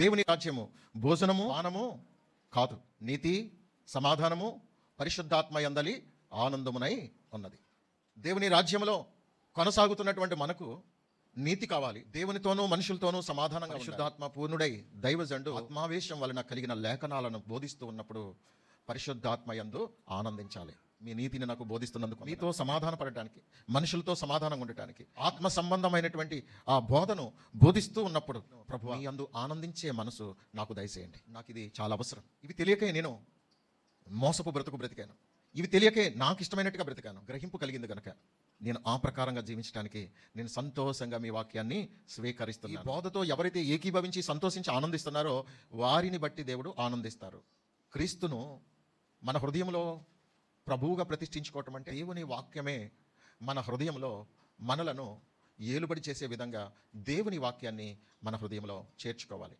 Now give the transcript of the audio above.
దేవుని రాజ్యము భోజనము పానము కాదు. నీతి సమాధానము పరిశుద్ధాత్మ యందలి ఆనందమునై ఉన్నది. దేవుని రాజ్యంలో కొనసాగుతున్నటువంటి మనకు నీతి కావాలి. దేవునితోనూ మనుషులతోనూ సమాధానంగా పరిశుద్ధాత్మ పూర్ణుడై దైవజండు ఆత్మావేశం వలన కలిగిన లేఖనాలను బోధిస్తూ ఉన్నప్పుడు పరిశుద్ధాత్మ యందు ఆనందించాలి. మీ నీతిని నాకు బోధిస్తున్నందుకు మీతో సమాధాన పడటానికి మనుషులతో సమాధానం ఉండటానికి ఆత్మ సంబంధమైనటువంటి ఆ బోధను బోధిస్తూ ఉన్నప్పుడు ప్రభు మీ అందు ఆనందించే మనసు నాకు దయచేయండి. నాకు ఇది చాలా అవసరం. ఇవి తెలియకే నేను మోసపు బ్రతుకు బ్రతికాను. ఇవి తెలియకే నాకు ఇష్టమైనట్టుగా బ్రతికాను. గ్రహింపు కలిగింది గనక నేను ఆ ప్రకారంగా జీవించడానికి నేను సంతోషంగా మీ వాక్యాన్ని స్వీకరిస్తున్నాను. ఈ బోధతో ఎవరైతే ఏకీభవించి సంతోషించి ఆనందిస్తున్నారో వారిని బట్టి దేవుడు ఆనందిస్తారు. క్రీస్తును మన హృదయంలో ప్రభువుగా ప్రతిష్ఠించుకోవటం అంటే దేవుని వాక్యమే మన హృదయంలో మనలను ఏలుబడి చేసే విధంగా దేవుని వాక్యాన్ని మన హృదయంలో చేర్చుకోవాలి.